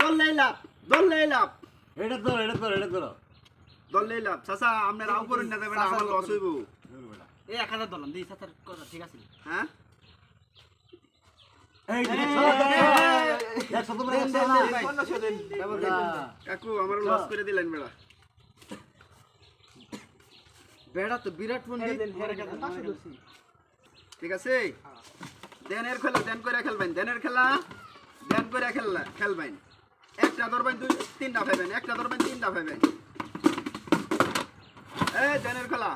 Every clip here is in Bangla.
দললেই লাভ দললেই লাভ। এটা ধরো এটা ধরো এটা ধরো। দললেই লাভ। চাচা আপনি রাও করুন না দেবেন আমার লস হইব। এই এক হাজার দলাম দিই কথা ঠিক আছে? হ্যাঁ। কাকু আমার লস করে দিলেন বেড়া বেড়া তো বিরাট ঠিক আছে? দেনের খেলা দেন করে খেলবেন। দেনের খেলা দেন করে খেললা খেলবেন। একটা ধরবেন দুই তিনটা পাইবেন একটা ধরবেন তিনটা পাইবেন এই দেনের খেলা।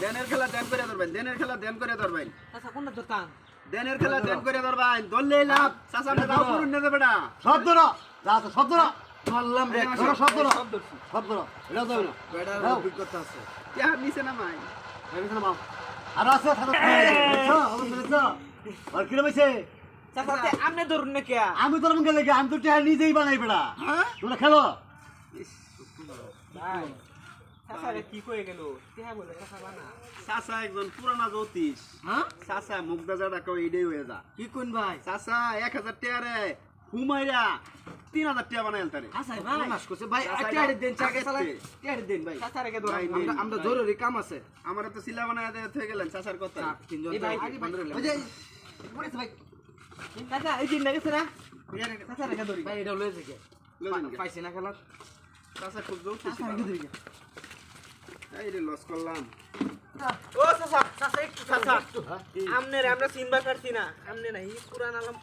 দেনের খেলা দেন করে ধরবেন দেনের খেলা দেন করে ধরবেন। আচ্ছা কোনটা দোকান দেনের খেলা দেন করে ধরবেন। ধরলে লাভ। চাচা দাও করুন না বেটা। সব ধরো। যা সব ধরো। ধরলাম রে ধরো, সব ধরো। সব ধরো। এটা ধরো না। অভিজ্ঞতা আছে। কে নিচে নামাই এই বিছানা মাও। আর আছে থাকো। আর কিরম হইছে চাচাতে আপনি ধরুন না কে আমি তোর মুখে লেগে আমি তো টিয়া নিজেই বানাই বেড়া। হ্যাঁ? তোমরা খেলো? চাচারে কি কয়ে গেল? তেহা বলে চাচা বানা চাচা একজন পুরানা জ্যোতিষ। হ্যাঁ? চাচা মুগ্ধা যা ডাকো এইটাই হয়ে যা। কি কোন ভাই? চাচা এক হাজার হুমাইরা তিন হাজার তারে। আসাই ভাই মাস করছে। ভাই চাচা, দেন চাকে আগে চালাই থেকে। টিয়াড়ি দেন ভাই। চাচারে কে ধরুন আমরা জরুরি কাম আছে। আমার তো সিলা বানায় দিয়ে গেলেন চাচার কথা তিনজন এই ভাই, আগে বন্ধ রইলাম। ওই যে ভাই চাচা এই দিন নাকি না? চাচা রেখে ধরি। ভাই এটা লয়ে কে? পাইছি না খেলা চাচা খুব জ্যোতিষ চাচা রেখে ধরি এই রে লস করলাম। ও চাচা চাচা একটু চাচা আমনের আমরা চিনবা পারছি না। আমনে নাই পুরান আলম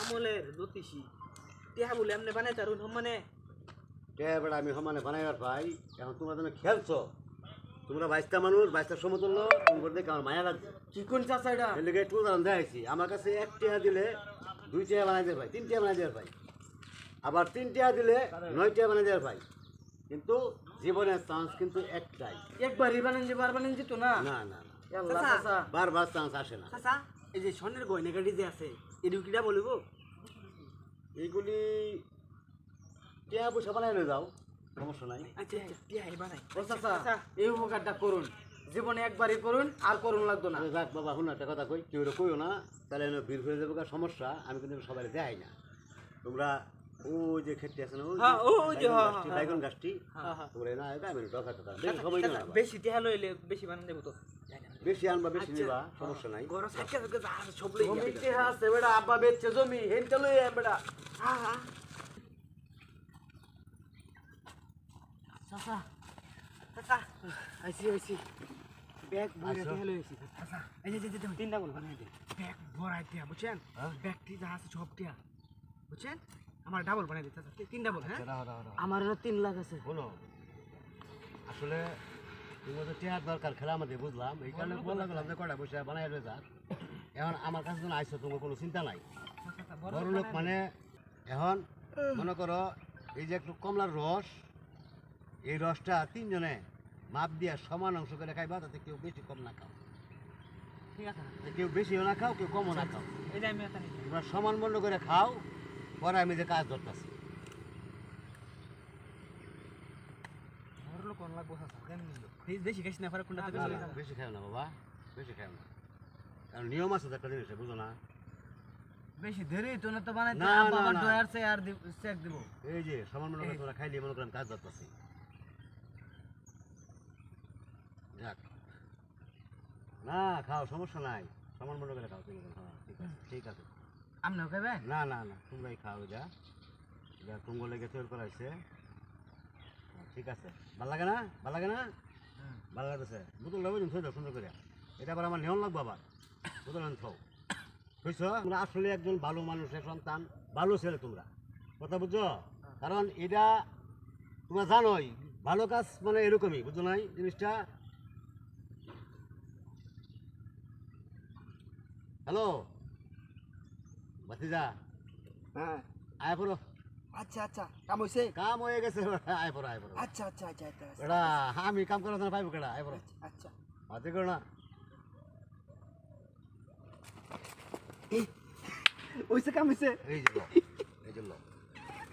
আমলের জ্যোতিষী। তেহা বলে আমনে বানাই তারুন মানে টিয়া বেড়া আমি সমানে বানাইবার ভাই এখন তোমরা যেন খেলছো। তোমরা বাইশটা মানুষ বাইশটা সমতুল্য তোমার দেখে আমার মায়া লাগছে। কি কোন চাচা এটা? এর লেগে একটু উদাহরণ দেখাইছি। আমার কাছে এক টিয়া দিলে দুই টিয়া বানাই দেওয়ার ভাই তিন টিয়া বানাই দেওয়ার ভাই। আবার তিন টিয়া দিলে নয় টিয়া বানাই দেওয়ার ভাই। কিন্তু জীবনের চান্স কিন্তু একটাই। একবার বানান যে বার বানান যেত না? না না বারবার চান্স আসে না। এই যে স্বর্ণের গয়না গাড়ি যে আছে এই কিটা বলিব? এইগুলি টিয়া পয়সা বানাই নিয়ে যাও। সমস্যা নাই? আচ্ছা আচ্ছা বানাই ও চাচা চাচা। এই উপকারটা করুন। জীবনে একবারই করুন আর করুন লাগতো না। যাক বাবা শুনো একটা কথা কই কেউ কইও না তাহলে এনে ভিড় হয়ে যাবে সমস্যা আমি কিন্তু সবাই দেখাই না। তোমরা ও যে ক্ষেত্রে আছে না ওই যে হ্যাঁ, ও- যে, বাইগন হ্যাঁ, গাছটি, হ্যাঁ, গাছটি হ্যাঁ। তোমরা না আমি দরকার কথা বেশি সময় নিও না বেশি টিহা লইলে বেশি বানান দেবো তো। বেশি আনবা বেশি আচ্ছা। নিবা সমস্যা নাই। সব লই আছে বেটা আব্বা বেচছে জমি হেনটা লই বেটা হ্যাঁ হ্যাঁ। চাচা চাচা। আইছি আইছি ব্যাগ ভরে আচ্ছা। লই আইছি। চাচা। এই যে যে যে তিনটা কোন বানাই দে ব্যাগ ভরাই টিহা বুঝছেন? ব্যাগটি যা আছে সব বুঝছেন আমার ডাবল বানাই দে চাচা। তিন হ্যাঁ। আমার হলো লাখ আছে। শোনো। আসলে তোমার তো টিয়ার দরকার খেলা আমাদের বুঝলাম এই কারণে বললাম যে কটা পয়সা বানাই রয়ে যাক এখন আমার কাছে যখন আইসো তোমার কোনো চিন্তা নাই। বড় লোক মানে এখন মনে করো এই যে একটু কমলার রস এই রসটা তিনজনে মাপ দিয়া সমান অংশ করে খাইবা তাতে কেউ বেশি কম না খাও। ঠিক আছে। কেউ বেশিও না খাও কেউ কমও না খাও। এটা নিই তোমরা সমান মন্ড করে খাও পরে আমি যে কাজ ধরতেছি। এই বেশি খাইছ না বেশি খাও না বাবা বেশি খাও না। কারণ নিয়ম আছে একটা জিনিস বুঝো না। বেশি দেরি তো না তো আবার ডয়ার সে আর চেক দিব। এই যে সমান মনে করে তোমরা খাইলে মনে করেন কাজ ধরতেছি। যাক। না খাও সমস্যা নাই। সমান মনে করে খাও তুমি হ্যাঁ ঠিক আছে ঠিক আছে। আপনিও খাবেন না না না তোমরাই খাও যা। যা তুঙ্গ লেগে তৈরি করা হয়েছে হ্যাঁ, ঠিক আছে। ভালো লাগে না? ভালো লাগে না? ভালো লাগতেছে। বোতল লাগবে তুমি সুন্দর করে। এটা আবার আমার নেওয়ান লাগবে আবার। বোতল থাও বুঝছ? তোমরা আসলে একজন ভালো মানুষের সন্তান ভালো ছেলে তোমরা। কথা বুঝছ? কারণ এটা তোমরা জানোই। ভালো কাজ মানে এরকমই বুঝছ নাই জিনিসটা? হ্যালো? ভাতিজা। হ্যাঁ। আয় পড়ো। আচ্ছা আচ্ছা। কাম হইছে? কাম হয়ে গেছে। আয় পড়ো আয় পড়ো। আচ্ছা আচ্ছা আচ্ছা আচ্ছা এটা আমি কাম করার জন্য পাইবো কেডা? আয় পড়ো। আচ্ছা হাতে করো না। ওইসে কাম হইছে। এই যে এই যে লো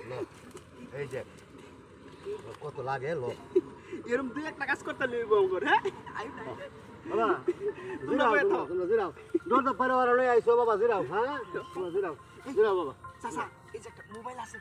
লো এই যে। কত লাগে লো। এরকম দুই একটা কাজ করতে লইব ওগর হ্যাঁ? আই না বাবা জিরাও তোমরা, জিরাও তো পরিবার লই আইছো বাবা জিরাও হ্যাঁ? জিরাও জিরাও বাবা। চাচা এই যে একটা মোবাইল আছে।